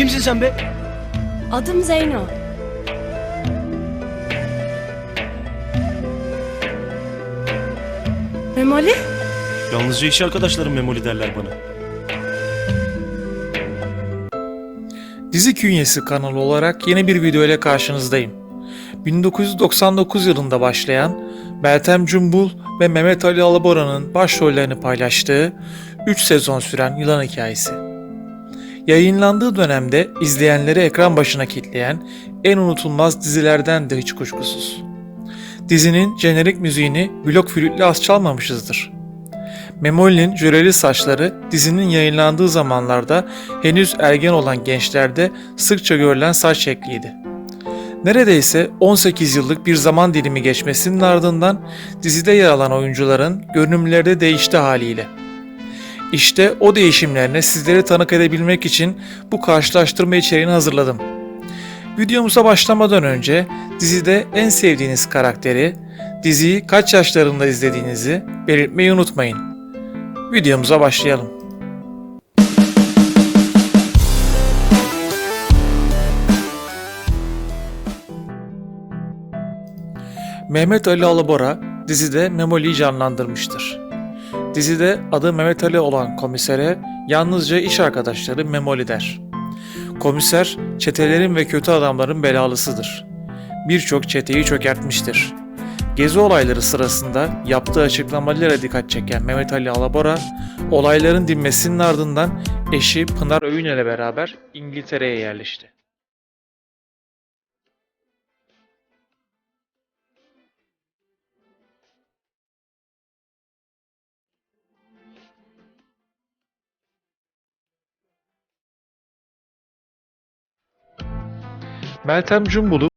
Kimsin sen be? Adım Zeyno. Memoli? Yalnızca iş arkadaşlarım Memoli derler bana. Dizi Künyesi kanalı olarak yeni bir video ile karşınızdayım. 1999 yılında başlayan Meltem Cumbul ve Mehmet Ali Alabora'nın başrollerini paylaştığı 3 sezon süren yılan hikayesi. Yayınlandığı dönemde izleyenleri ekran başına kitleyen en unutulmaz dizilerden de hiç kuşkusuz. Dizinin jenerik müziğini blok flütle az çalmamışızdır. Memoli'nin jöleli saçları dizinin yayınlandığı zamanlarda henüz ergen olan gençlerde sıkça görülen saç şekliydi. Neredeyse 18 yıllık bir zaman dilimi geçmesinin ardından dizide yer alan oyuncuların görünümleri de değişti haliyle. İşte o değişimlerine sizleri tanık edebilmek için bu karşılaştırma içeriğini hazırladım. Videomuza başlamadan önce dizide en sevdiğiniz karakteri, diziyi kaç yaşlarında izlediğinizi belirtmeyi unutmayın. Videomuza başlayalım. Mehmet Ali Alabora dizide Memoli'yi canlandırmıştır. Dizide adı Mehmet Ali olan komisere yalnızca iş arkadaşları Memoli der. Komiser çetelerin ve kötü adamların belalısıdır. Birçok çeteyi çökertmiştir. Gezi olayları sırasında yaptığı açıklamalarıyla dikkat çeken Mehmet Ali Alabora, olayların dinmesinin ardından eşi Pınar Öğünel'e beraber İngiltere'ye yerleşti. Meltem Cumbul'u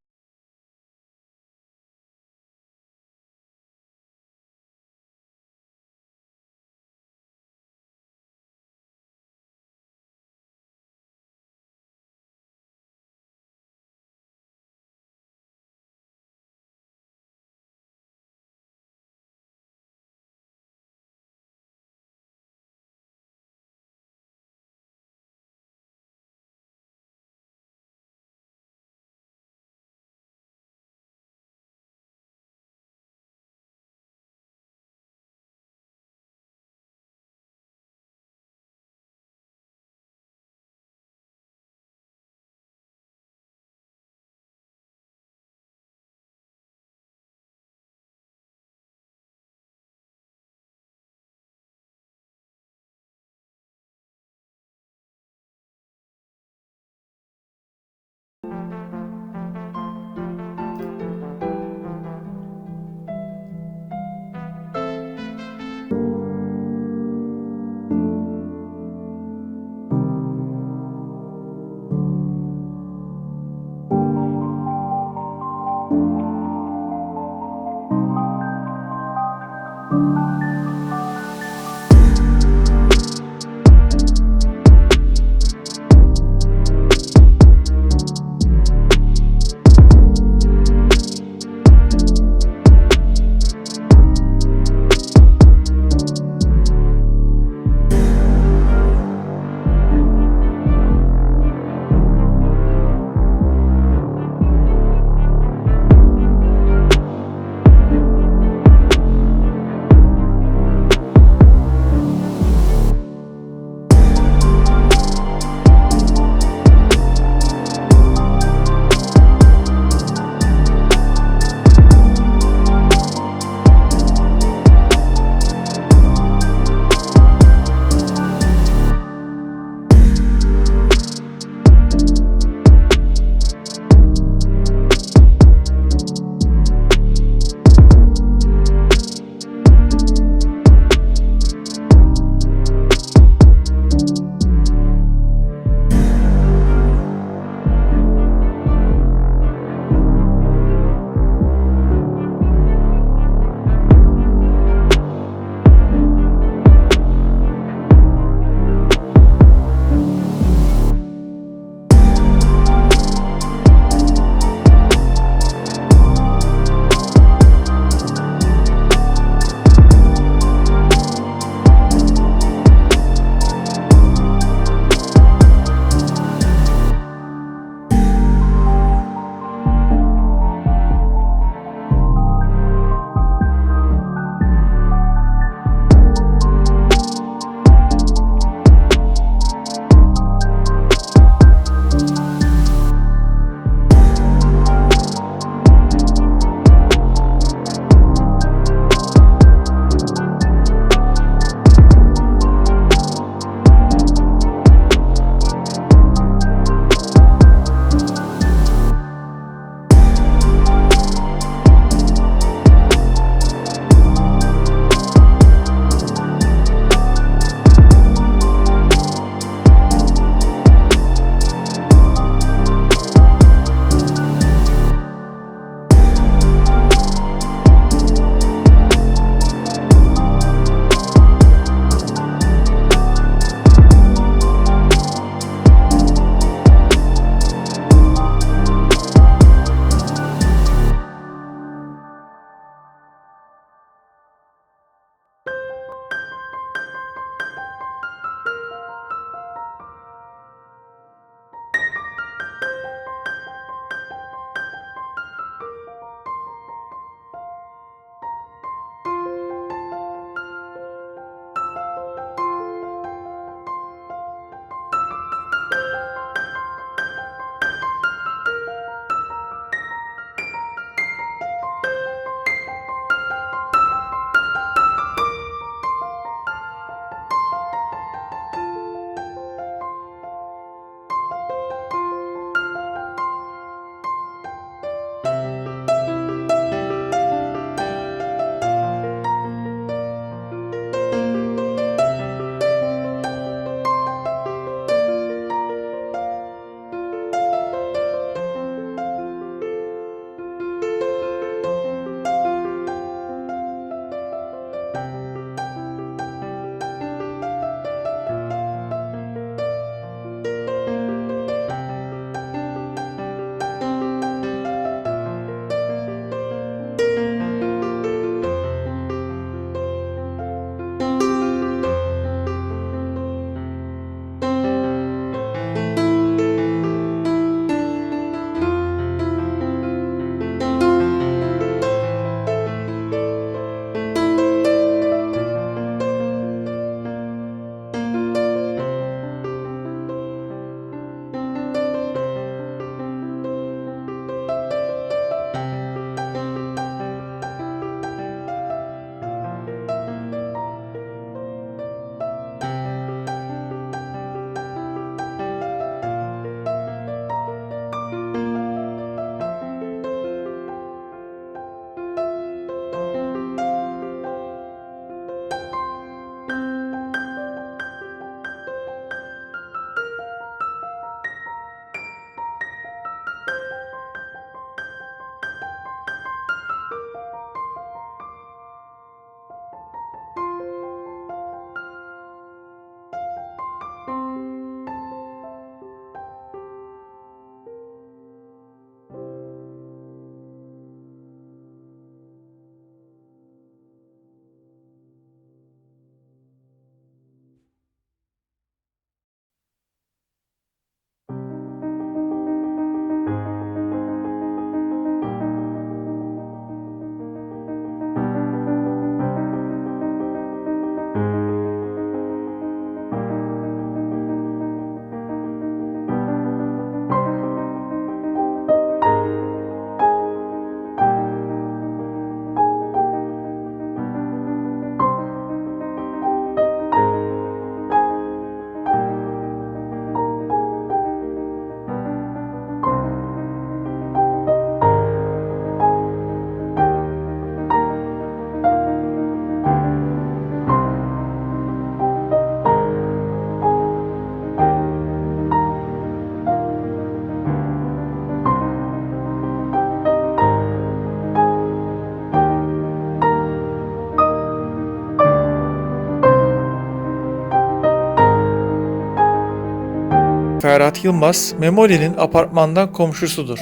Ferhat Yılmaz, Memoli'nin apartmandan komşusudur.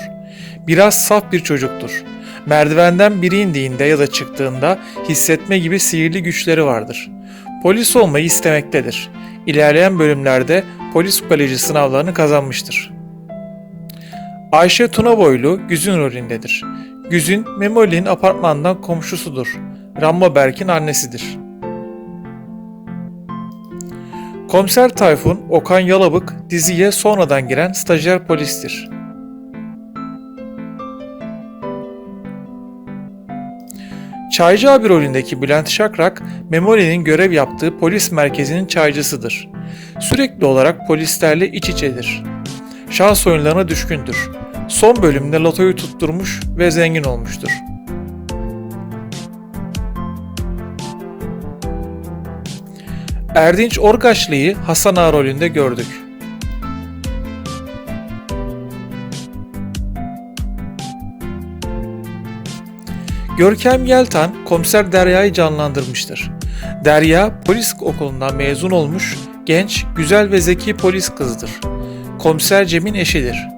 Biraz saf bir çocuktur. Merdivenden biri indiğinde ya da çıktığında hissetme gibi sihirli güçleri vardır. Polis olmayı istemektedir. İlerleyen bölümlerde polis koleji sınavlarını kazanmıştır. Ayşe Tuna Boylu Güzün rolündedir. Güzün, Memoli'nin apartmandan komşusudur. Rambo Berk'in annesidir. Komiser Tayfun Okan Yalabık diziye sonradan giren stajyer polistir. Çaycı abi rolündeki Bülent Şakrak, Memoli'nin görev yaptığı polis merkezinin çaycısıdır. Sürekli olarak polislerle iç içedir. Şans oyunlarına düşkündür. Son bölümde lotoyu tutturmuş ve zengin olmuştur. Erdinç Orgaçlı'yı Hasan Ağa rolünde gördük. Görkem Yeltan komiser Derya'yı canlandırmıştır. Derya polis okulundan mezun olmuş genç, güzel ve zeki polis kızıdır. Komiser Cem'in eşidir.